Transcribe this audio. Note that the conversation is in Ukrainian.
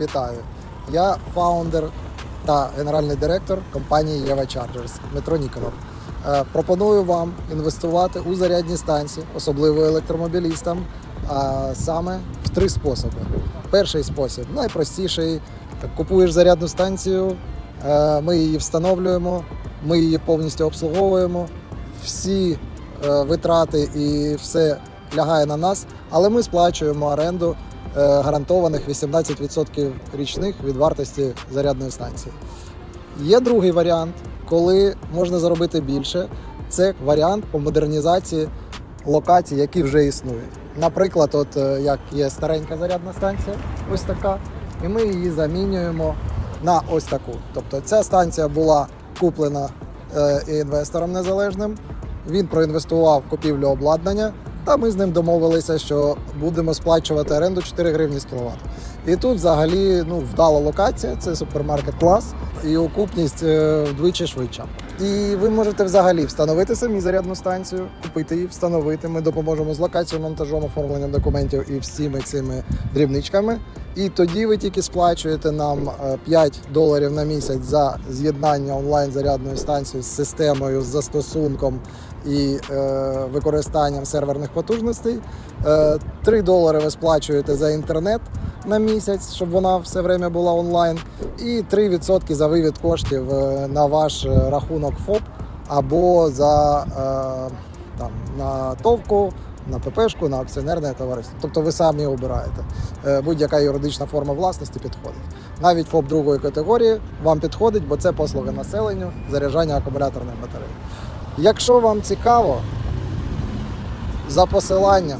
вітаю. Я фаундер та генеральний директор компанії Єва Chargers Дмитро Ніколов. Е, Пропоную вам інвестувати у зарядні станції, особливо електромобілістам, а саме в три способи. Перший спосіб найпростіший. Купуєш зарядну станцію, е, ми її встановлюємо, ми її повністю обслуговуємо. Всі е, витрати і все лягає на нас, але ми сплачуємо оренду гарантованих 18% річних від вартості зарядної станції. Є другий варіант, коли можна заробити більше. Це варіант по модернізації локацій, які вже існують. Наприклад, от е, як є старенька зарядна станція, ось така, і ми її замінюємо на ось таку. Тобто ця станція була куплена е, інвестором незалежним. Він проінвестував купівлю обладнання, та ми з ним домовилися, що будемо сплачувати оренду 4 гривні з кіловат. І тут взагалі ну, вдала локація, це супермаркет клас, і окупність е, вдвічі швидша. І ви можете взагалі встановити самі зарядну станцію, купити її, встановити. Ми допоможемо з локацією, монтажом, оформленням документів і всіми цими дрібничками. І тоді ви тільки сплачуєте нам е, 5 доларів на місяць за з'єднання онлайн зарядної станції з системою, з застосунком і е, використанням серверних потужностей. Е, 3 долари ви сплачуєте за інтернет на місяць, щоб вона все время була онлайн, і 3% за вивід коштів е, на ваш е, рахунок ФОП або за е, там, на товку, на ППшку, на акціонерне товариство. Тобто ви самі обираєте. Будь-яка юридична форма власності підходить. Навіть ФОП другої категорії вам підходить, бо це послуги населенню, заряджання акумуляторних батарей. Якщо вам цікаво, за посиланням